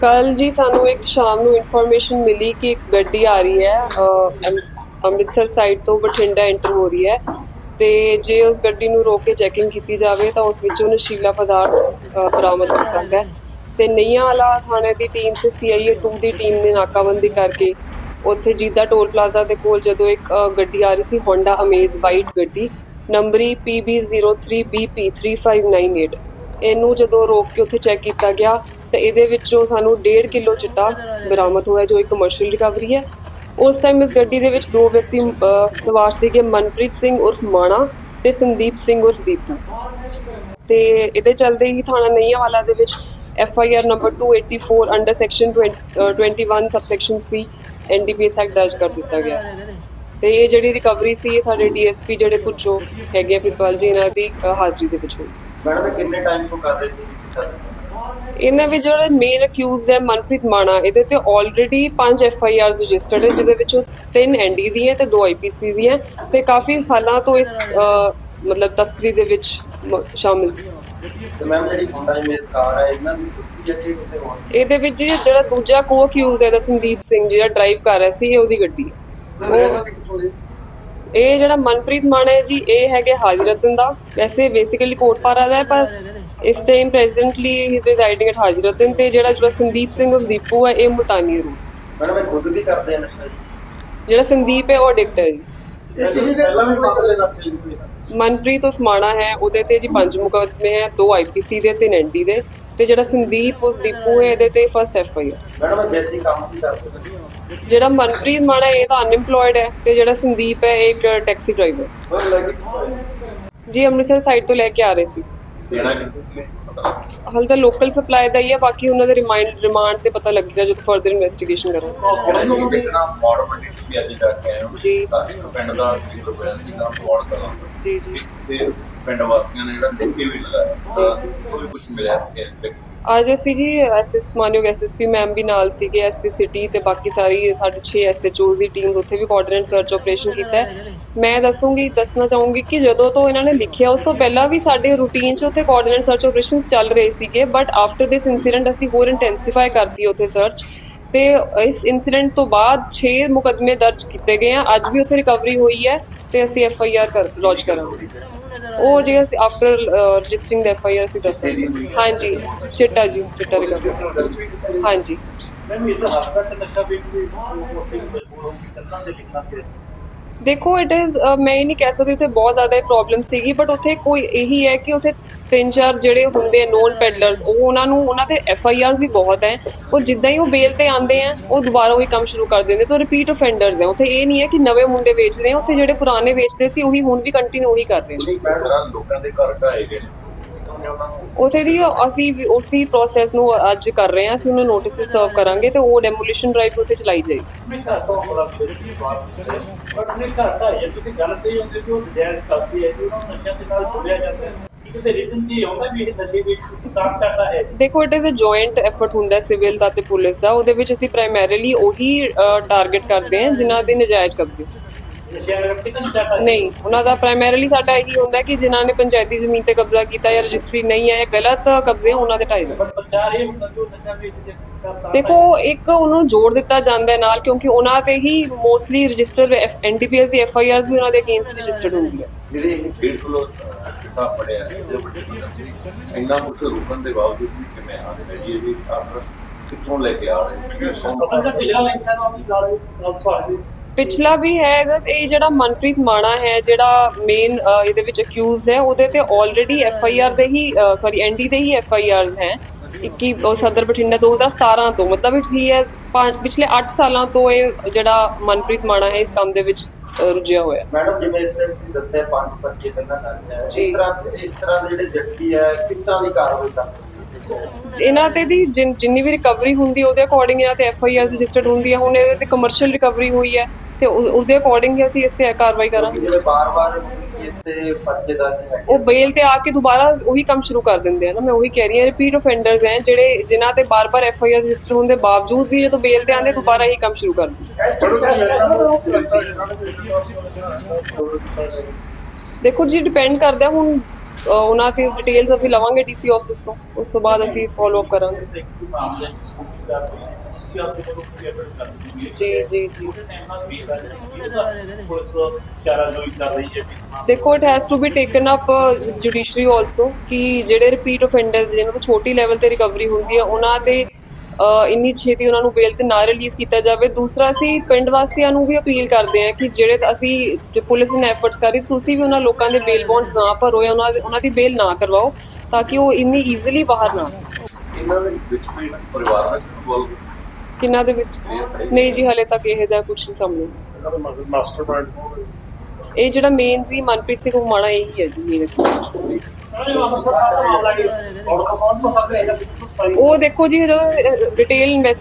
ਕੱਲ ਜੀ ਸਾਨੂੰ ਇੱਕ ਸ਼ਾਮ ਨੂੰ ਇਨਫੋਰਮੇਸ਼ਨ ਮਿਲੀ ਕਿ ਇੱਕ ਗੱਡੀ ਆ ਰਹੀ ਹੈ ਅਮ- ਅੰਮ੍ਰਿਤਸਰ ਸਾਈਡ ਤੋਂ ਬਠਿੰਡਾ ਐਂਟਰ ਹੋ ਰਹੀ ਹੈ ਤੇ ਜੇ ਉਸ ਗੱਡੀ ਨੂੰ ਰੋਕ ਕੇ ਚੈਕਿੰਗ ਕੀਤੀ ਜਾਵੇ ਤਾਂ ਉਸ ਵਿੱਚੋਂ ਨਸ਼ੀਲਾ ਪਦਾਰਥ ਅ, ਬਰਾਮਦ ਹੋ ਸਕਦਾ ਹੈ। ਤੇ ਨਈਆਂ ਵਾਲਾ ਥਾਣੇ ਦੀ ਟੀਮ ਤੇ ਸੀਆਈਏ 2 ਦੀ ਟੀਮ ਨੇ ਨਾਕਾਬੰਦੀ ਕਰਕੇ ਉੱਥੇ ਜੀਦਾ ਟੋਲ ਪਲਾਜ਼ਾ ਦੇ ਕੋਲ ਜਦੋਂ ਇੱਕ ਅ, ਗੱਡੀ ਆ ਰਹੀ ਸੀ ਹੋਂਡਾ ਅਮੇਜ਼ ਵਾਈਟ ਗੱਡੀ ਨੰਬਰੀ PB03BP3598 ਇਹਨੂੰ ਜਦੋਂ ਰੋਕ ਕੇ ਉੱਥੇ ਚੈੱਕ ਕੀਤਾ ਗਿਆ ਤਾਂ ਇਹਦੇ ਵਿੱਚੋਂ ਸਾਨੂੰ 1.5 ਕਿਲੋ ਚਿੱਟਾ ਬਰਾਮਦ ਹੋਇਆ, ਜੋ ਇੱਕ ਕਮਰਸ਼ੀਅਲ ਰਿਕਵਰੀ ਹੈ। ਉਸ ਟਾਈਮ ਇਸ ਗੱਡੀ ਦੇ ਵਿੱਚ ਦੋ ਵਿਅਕਤੀ ਸਵਾਰ ਸੀਗੇ, ਮਨਪ੍ਰੀਤ ਸਿੰਘ ਉਰਫ ਮਾਣਾ ਤੇ ਸੰਦੀਪ ਸਿੰਘ ਉਰਫ ਦੀਪੂ ਤੇ ਇਹਦੇ ਚੱਲਦੇ ਹੀ ਥਾਣਾ ਨਈਆਂਵਾਲਾ ਦੇ ਵਿੱਚ F I R number 284 under section 21 subsection C NDPS act ਦਰਜ ਕਰ ਦਿੱਤਾ ਗਿਆ। ਤੇ ਇਹ ਜਿਹੜੀ ਰਿਕਵਰੀ ਸੀ, ਇਹ ਸਾਡੇ ਡੀਐਸਪੀ ਜਿਹੜੇ ਪੁੱਛੋ ਹੈਗੇ ਆ ਜੀ, ਇਹਨਾਂ ਦੀ ਹਾਜ਼ਰੀ ਦੇ ਵਿੱਚ ਹੋਈ। ਮੈਡਮ ਕਿੰਨੇ ਟਾਈਮ ਤੋਂ ਕਰ ਰਹੇ ਸੀ? ਇਹਨਾਂ ਵਿੱਚ ਜਿਹੜਾ ਮੇਨ ਅਕਿਊਜ਼ਡ ਹੈ ਮਨਪ੍ਰੀਤ ਮਾਣਾ ਇਹਦੇ ਤੇ already 5 F I Rs registered ਹੈ ਜਿਹਦੇ ਵਿੱਚੋਂ 3 ਐਨਡੀ ਦੀ ਹੈ ਤੇ 2 ਆਈਪੀਸੀ ਦੀ ਹੈ ਤੇ ਕਾਫੀ ਸਾਲਾਂ ਤੋਂ ਇਸ ਮਤਲਬ ਤਸਕਰੀ ਦੇ ਵਿੱਚ ਸ਼ਾਮਿਲ ਸੀ। ਤੇ ਮੈਮ ਜਿਹੜੀ ਹੈ ਇਹਨਾਂ ਦੀ ਇਹਦੇ ਵਿੱਚ ਜਿਹੜਾ ਦੂਜਾ ਕੋ ਅਕਿਊਜ਼ ਹੈ ਦਾ ਸੰਦੀਪ ਸਿੰਘ ਜਿਹੜਾ ਡਰਾਈਵ ਕਰ ਰਿਹਾ ਸੀ ਇਹ ਉਹਦੀ ਗੱਡੀ ਹੈ। ਇਹ ਜਿਹੜਾ ਮਨਪ੍ਰੀਤ ਮਾਣਾ ਹੈ ਜੀ ਇਹ ਹੈਗੇ ਹਾਜ਼ਰਤਨ ਦਾ ਵੈਸੇ ਬੇਸਿਕਲੀ ਕੋਟਪਾਰਾ ਦਾ ਹੈ ਪਰ ਇਸ time presently he is residing at ਹਾਜ਼ਰਤਨ ਤੇ ਜਿਹੜਾ ਜਿਹੜਾ ਸੰਦੀਪ ਸਿੰਘ ਉਰਫ ਦੀਪੂ ਹੈ ਇਹ ਮੁਲਤਾਨੀ ਰੂਟ ਮੈਡਮ ਇਹ ਖੁਦ ਵੀ ਕਰਦੇ ਆ ਨਸ਼ਾ ਜੀ? ਜਿਹੜਾ ਸੰਦੀਪ ਹੈ ਉਹ ਐਡਿਕਟ ਹੈ ਜੀ। ਪਹਿਲਾਂ ਵੀ ਫੀਲ ਹੋਇਆ। ਮਨਪ੍ਰੀਤ ਉਰਫ ਮਾਣਾ ਹੈ ਉਹਦੇ ਤੇ ਜੀ ਪੰਜ ਮੁਕੱਦਮੇ ਹੈ ਦੋ ਆਈਪੀਸੀ ਦੇ ਤੇ ਐਨਡੀ ਦੇ। ਤੇ ਜਿਹੜਾ ਸੰਦੀਪ ਉਰਫ ਦੀਪੂ ਹੈ ਇਹਦੇ ਤੇ ਫਰਸਟ ਐਫ ਆਈ ਮੈਡਮ ਇਹ ਬੇਸਿਕ ਕੰਮ ਕੀ ਕਰਦੇ ਸੀ ਜਿਹੜਾ ਮਨਪ੍ਰੀਤ ਮਾਣਾ ਇਹ ਤਾਂ ਅਨਇੰਪਲੋਇਡ ਹੈ ਤੇ ਜਿਹੜਾ ਸੰਦੀਪ ਹੈ ਇਹ ਇੱਕ ਟੈਕਸੀ ਡਰਾਈਵਰ ਹੋਰ ਲੱਗੀ ਕਿੱਥੋਂ ਜੀ ਅੰਮ੍ਰਿਤਸਰ ਸਾਈਡ ਤੋਂ ਲੈ ਕੇ ਆ ਰਹੇ ਸੀ। ਦੇਣਾ ਕਿੱਥੇ ਸੀ ਹਾਲ ਤਾਂ ਲੋਕਲ ਸਪਲਾਈ ਦਾ ਹੀ ਹੈ ਬਾਕੀ ਉਹਨਾਂ ਦੇ ਰਿਮਾਈਂਡ ਰਿਮਾਂਡ ਤੇ ਪਤਾ ਲੱਗੇਗਾ ਜਦੋਂ ਫਰਦਰ ਇਨਵੈਸਟੀਗੇਸ਼ਨ ਕਰਾਂਗੇ। ਉਹਨਾਂ ਨੂੰ ਕਿੰਨਾ ਮੋੜ ਮੰਡੀ ਵੀ ਅੱਜ ਜਾ ਕੇ ਆਏ ਹੋ? ਜੀ। ਕਾਫੀ ਪਿੰਡ ਦਾ ਜ਼ਿਕਰ ਹੋਇਆ ਸੀਗਾ ਮੋੜ ਦਾ ਜੀ ਜੀ। ਤੇ ਪਿੰਡ ਵਾਸੀਆਂ ਨੇ ਜਿਹੜਾ ਲਿਖੀ ਵੀ ਲਗਾਇਆ। ਜੀ, ਕੋਈ ਕੁਝ ਮਿਲਿਆ ਕਿ ਅੱਜ ਅਸੀਂ ਜੀ ਐਸਐਸ ਮਾਨਯੋਗ ਐਸਐਸਪੀ ਮੈਮ ਵੀ ਨਾਲ ਸੀਗੇ ਐਸਪੀ ਸਿਟੀ ਤੇ ਬਾਕੀ ਸਾਰੀ ਸਾਡੇ 6 ਐਸਐਚਓਜ਼ ਦੀ ਟੀਮ ਉੱਥੇ ਵੀ ਕੋਆਰਡੀਨੇਟ ਸਰਚ ਆਪਰੇਸ਼ਨ ਕੀਤਾ ਹੈ। ਮੈਂ ਦੱਸੂਗੀ, ਦੱਸਣਾ ਚਾਹੂੰਗੀ ਕਿ ਜਦੋਂ ਤੋਂ ਇਹਨਾਂ ਨੇ ਲਿਖਿਆ, ਉਸ ਤੋਂ ਪਹਿਲਾਂ ਵੀ ਸਾਡੇ ਰੂਟੀਨ 'ਚ ਉੱਥੇ ਕੋਆਰਡੀਨੇਟ ਸਰਚ ਆਪਰੇਸ਼ਨਸ ਚੱਲ ਰਹੇ ਸੀਗੇ ਬਟ ਆਫਟਰ ਦਿਸ ਇਨਸੀਡੈਂਟ ਅਸੀਂ ਹੋਰ ਇੰਟੈਂਸੀਫਾਈ ਕਰਤੀ ਉੱਥੇ ਸਰਚ ਤੇ ਇਸ ਇਨਸੀਡੈਂਟ ਤੋਂ ਬਾਅਦ 6 ਮੁਕੱਦਮੇ ਦਰਜ ਕੀਤੇ ਗਏ ਆ। ਅੱਜ ਵੀ ਉੱਥੇ ਰਿਕਵਰੀ ਹੋਈ ਹੈ ਤੇ ਅਸੀਂ ਐਫ ਆਈ ਆਰ ਕਰ ਲੌਂਚ ਕਰਾਂਗੇ। ਉਹ ਜੇ ਅਸੀਂ ਆਫਟਰ ਰਜਿਸਟਰਿੰਗ ਦਾ ਐਫ ਆਈ ਆਰ ਅਸੀਂ ਦੱਸਾਂਗੇ ਹਾਂਜੀ, ਚਿੱਟਾ ਜੀ, ਚਿੱਟਾ ਰਿਕਵਰੀ ਹਾਂਜੀ। ਮੈਮ ਇਸ ਹਸਪਤਾਲ ਤੇ ਨਸ਼ਾ ਵੇਚ ਵੀ ਉੱਥੇ ਵੀ ਮਜਬੂਰ ਹੋ ਕੇ ਕੰਨਾਂ ਦੇ ਲਿਖਣਾ ਤੇ ਦੇਖੋ ਇਟ ਇਜ਼ ਮੈਂ ਇਹ ਨਹੀਂ ਕਹਿ ਸਕਦੀ ਉੱਥੇ ਬਹੁਤ ਜ਼ਿਆਦਾ ਪ੍ਰੋਬਲਮ ਸੀਗੀ ਬਟ ਉੱਥੇ ਕੋਈ ਇਹੀ ਹੈ ਕਿ ਉੱਥੇ ਤਿੰਨ ਚਾਰ ਜਿਹੜੇ ਹੁੰਦੇ ਨੋਨ ਪੈਡਲਰਸ ਉਹ ਉਹਨਾਂ ਨੂੰ, ਉਹਨਾਂ ਤੇ ਐਫ ਆਈ ਆਰਸ ਵੀ ਬਹੁਤ ਹੈ। ਉਹ ਜਿੱਦਾਂ ਹੀ ਉਹ ਬੇਲ ਤੇ ਆਉਂਦੇ ਆ, ਉਹ ਦੁਬਾਰਾ ਉਹੀ ਕੰਮ ਸ਼ੁਰੂ ਕਰ ਦਿੰਦੇ। ਤਾਂ ਰਿਪੀਟ ਅਫੈਂਡਰਸ ਹੈ ਉੱਥੇ ਇਹ ਨਹੀਂ ਹੈ ਕਿ ਨਵੇਂ ਮੁੰਡੇ ਵੇਚ ਰਹੇ ਉੱਥੇ ਜਿਹੜੇ ਪੁਰਾਣੇ ਵੇਚਦੇ ਸੀ, ਉਹੀ ਹੁਣ ਵੀ ਕੰਟੀਨਿਊ ਉਹੀ ਕਰ ਰਹੇ ਨੇ। ਲੋਕਾਂ ਦੇ ਘਰ ਢਾਏ ਗਏ ਉਥੇ ਦੀ ਅਸੀਂ ਵੀ ਉਸੇ ਪ੍ਰੋਸੈਸ ਨੂੰ ਅੱਜ ਕਰ ਰਹੇ ਹਾਂ ਅਸੀਂ ਉਹਨੂੰ ਨੋਟਿਸ ਸਰਵ ਕਰਾਂਗੇ ਤੇ ਉਹ ਡੈਮੋਲੀਸ਼ਨ ਡਰਾਈਵ ਉੱਥੇ ਚਲਾਈ ਜਾਏਗੀ। ਮੈਂ ਘਰ ਤੋਂ ਬੜਾ ਫਿਰ ਵੀ ਬਾਤ ਬਟ ਨਹੀਂ ਘਰ ਤਾਂ ਇਹ ਤੁਸੀਂ ਗੱਲ ਤੇ ਹੀ ਹੁੰਦੀ ਕਿ ਉਹ ਜਾਇਜ਼ ਕਰਦੀ ਹੈ ਕਿ ਉਹਨਾਂ ਨੂੰ ਨਸ਼ਿਆਂ ਦੇ ਨਾਲ ਜੁੜਿਆ ਜਾਂਦਾ ਹੈ। ਕਿ ਤੇ ਰਿਟਨ ਜੀ ਆਉਂਦਾ ਵੀ ਇਹ ਨਸ਼ੇ ਵਿੱਚ ਤੁਸੀਂ ਕੰਮ ਕਰਦਾ ਹੈ? ਦੇਖੋ it is a joint effort ਹੁੰਦਾ ਸਿਵਲ ਦਾ ਤੇ ਪੁਲਿਸ ਦਾ ਉਹਦੇ ਵਿੱਚ ਅਸੀਂ ਪ੍ਰਾਇਮਰੀਲੀ ਉਹੀ ਟਾਰਗੇਟ ਕਰਦੇ ਹਾਂ ਜਿਨ੍ਹਾਂ ਦੇ ਨਜਾਇਜ਼ ਕਬਜ਼ੇ। ਨਹੀਂ ਉਹਨਾਂ ਦਾ ਪ੍ਰਾਇਮਰੀਲੀ ਸਾਡਾ ਇਹੀ ਹੁੰਦਾ ਕਿ ਜਿਨ੍ਹਾਂ ਨੇ ਪੰਚਾਇਤੀ ਜ਼ਮੀਨ ਤੇ ਕਬਜ਼ਾ ਕੀਤਾ ਜਾਂ ਰਜਿਸਟਰੀ ਨਹੀਂ ਹੈ ਇਹ ਗਲਤ ਕਬਜ਼ੇ ਉਹਨਾਂ ਦੇ ਢਾਈ ਜੋ ਦੇਖੋ ਇੱਕ ਉਹਨੂੰ ਜੋੜ ਦਿੱਤਾ ਜਾਂਦਾ ਹੈ ਨਾਲ ਕਿਉਂਕਿ ਉਹਨਾਂ ਤੇ ਹੀ ਮੋਸਟਲੀ ਰਜਿਸਟਰ ਐਨਡੀਪੀਐਸ ਦੀ ਐਫ ਆਈ ਆਰਸ ਵੀ ਉਹਨਾਂ ਦੇ ਅਗੇਂਸਟ ਰਜਿਸਟਰਡ ਹੁੰਦੀ ਹੈ। ਜਿਹੜੇ ਇਹ ਡੇਢ ਕਿਲੋ ਚਿੱਟਾ ਪੜਿਆ ਹੈ। ਇੰਨਾ ਕੁਛ ਰੁਕਣ ਦੇ ਬਾਵਜੂਦ ਵੀ ਕਿਵੇਂ ਆ ਰਹੇ ਜੀ ਇਹ ਆਪ ਕਿੱਥੋਂ ਲੈ ਕੇ ਆ ਰਹੇ ਨਹੀਂ ਪਿਛਲਾ ਲੈਂਦਾ ਨਾ ਉਹਦੀ ਗੱਲ ਗੱਲ ਸਵਾਲ ਪਿਛਲਾ ਵੀ ਹੈ ਇਹਦਾ ਤੇ ਇਹ ਜਿਹੜਾ ਮਨਪ੍ਰੀਤ ਮਾਣਾ ਹੈ ਜਿਹੜਾ ਮੇਨ ਇਹਦੇ ਵਿੱਚ ਅਕਿਊਜ਼ ਹੈ ਉਹਦੇ ਤੇ ਆਲਰੇਡੀ ਐਫ ਆਈ ਆਰ ਦੇ ਹੀ ਸੌਰੀ ਐਨਡੀ ਦੇ ਹੀ ਐਫ ਆਈ ਆਰਸ ਹੈ। 21 ਉਹ ਸਦਰ ਬਠਿੰਡਾ 2017 ਤੋਂ ਮਤਲਬ ਇਟ ਹੀ ਹੈਜ਼ ਪਿਛਲੇ 8 ਸਾਲਾਂ ਤੋਂ ਇਹ ਜਿਹੜਾ ਮਨਪ੍ਰੀਤ ਮਾਣਾ ਹੈ ਇਸ ਕੰਮ ਦੇ ਵਿੱਚ ਰੁੱਝਿਆ ਹੋਇਆ। ਮੈਡਮ ਜਿਵੇਂ ਇਸ ਤੇ ਤੁਸੀਂ ਦੱਸਿਆ ਪੰਜ ਬੱਚੇ ਪਹਿਲਾਂ ਕਰਦੇ ਆ ਜੀ। ਇਸ ਤਰ੍ਹਾਂ ਇਸ ਤਰ੍ਹਾਂ ਦੇ ਜਿਹੜੇ ਵਿਅਕਤੀ ਹੈ ਕਿਸ ਤਰ੍ਹਾਂ ਦੀ ਕਾਰਵਾਈ ਕਰਦੇ ਹੋ? ਇਹਨਾਂ ਤੇ ਦੀ ਜਿਨ- ਵੀ ਰਿਕਵਰੀ ਹੁੰਦੀ ਹੈ, ਉਹਦੇ ਅਕੋਰਡਿੰਗ ਇਹਨਾਂ ਤੇ ਐਫ ਆਈ ਆਰ ਰਜਿਸਟਰਡ ਹੁੰਦੀ ਹੈ। ਹੁਣ ਇਹਦੇ ਤੇ ਕਮਰਸ਼ੀਅਲ ਰਿਕਵਰੀ ਹੋਈ ਹੈ। ਤੇ ਉਸ- ਉਸਦੇ ਅਕੋਰਡਿੰਗ ਹੀ ਅਸੀਂ ਇਸ ਤੇ ਕਾਰਵਾਈ ਕਿਉਂਕਿ ਕਰਾਂਗੇ। ਜਿਵੇਂ ਬਾਰ-ਬਾਰ ਤੇ ਪਰਚੇ ਦਰਜ ਹੈਗੇ ਉਹ ਬੇਲ ਤੇ ਆ ਕੇ ਦੁਬਾਰਾ ਉਹੀ ਕੰਮ ਸ਼ੁਰੂ ਕਰ ਦਿੰਦੇ ਆ ਨਾ। ਮੈਂ ਉਹੀ ਕਹਿ ਰਹੀ ਹਾਂ ਰਿਪੀਟ ਆਫੈਂਡਰਸ ਹੈ ਜਿਹੜੇ ਜਿਨ੍ਹਾਂ ਤੇ ਬਾਰ-ਬਾਰ ਐਫ ਆਈ ਆਰ ਰਜਿਸਟਰ ਹੋਣ ਦੇ ਬਾਵਜੂਦ ਵੀ ਜਦੋਂ ਬੇਲ ਤੇ ਆਉਂਦੇ ਦੁਬਾਰਾ ਇਹੀ ਕੰਮ ਸ਼ੁਰੂ ਕਰ ਦਿੰਦੇ ਦੇਖੋ ਜੀ ਡਿਪੈਂਡ ਕਰਦਾ ਹੁਣ ਅ, ਉਹਨਾਂ ਤੇ ਡਿਟੇਲਸ ਅਸੀਂ ਲਵਾਂਗੇ ਡੀਸੀ ਆਫਿਸ ਤੋਂ। ਉਸ ਤੋਂ ਬਾਅਦ ਅਸੀਂ ਫਾਲੋ ਅਪ ਕਰਾਂਗੇ। ਕੋਈ ਕਰ ਦਿੱਤੀ ਜੀ ਜੀ ਜੀ। ਪੁਲਿਸ ਜੋਈ ਕਰ ਰਹੀ ਹੈ ਦੇਖੋ it has to be taken up judiciary also ਕਿ ਜਿਹੜੇ ਰਿਪੀਟ ਆਫੈਂਡਰਸ ਜਿਨ੍ਹਾਂ ਤੋਂ ਛੋਟੀ ਲੈਵਲ ਤੇ ਰਿਕਵਰੀ ਹੁੰਦੀ ਹੈ ਉਹਨਾਂ ਤੇ ਇੰਨੀ ਛੇਤੀ ਉਹਨਾਂ ਨੂੰ ਬੇਲ ਤੇ ਨਾ ਰਿਲੀਜ਼ ਕੀਤਾ ਜਾਵੇ। ਦੂਸਰਾ ਅਸੀਂ ਪਿੰਡ ਵਾਸੀਆਂ ਨੂੰ ਵੀ ਅਪੀਲ ਕਰਦੇ ਹਾਂ ਕਿ ਜਿਹੜੇ ਅਸੀਂ ਜੇ ਪੁਲਿਸ ਨੇ ਐਫਰਟਸ ਕਰੀ ਤੁਸੀਂ ਵੀ ਉਹਨਾਂ ਲੋਕਾਂ ਦੇ ਬੇਲ ਬੌਂਡਸ ਨਾ ਭਰੋ ਜਾਂ ਉਹਨਾਂ ਦੇ ਉਹਨਾਂ ਦੀ ਬੇਲ ਨਾ ਕਰਵਾਓ ਤਾਂ ਕਿ ਉਹ ਇੰਨੀ ਈਜ਼ੀਲੀ ਬਾਹਰ ਨਾ ਆ ਸਕਣ। ਇਹਨਾਂ ਦੇ ਵਿੱਚ ਵੀ ਪਰਿਵਾਰ ਦਾ ਕਿੰਨਾਂ ਦੇ ਵਿੱਚ? ਨਹੀਂ ਜੀ, ਹਲੇ ਤੱਕ ਇਹ ਜਿਹਾ ਕੁਝ ਨਹੀਂ ਸਾਹਮਣੇ। ਇਹਨਾਂ ਇਹ ਜਿਹੜਾ ਮੇਨ ਜੀ ਮਨਪ੍ਰੀਤ ਸਿੰਘ ਹੁਮਾਣਾ ਇਹੀ ਹੈ ਜੀ ਮੇਰੇ ਸਾਰੇ ਉਹ ਦੇਖੋ ਜੀ ਡਿਟੇਲ ਇਨਵੈਸਟ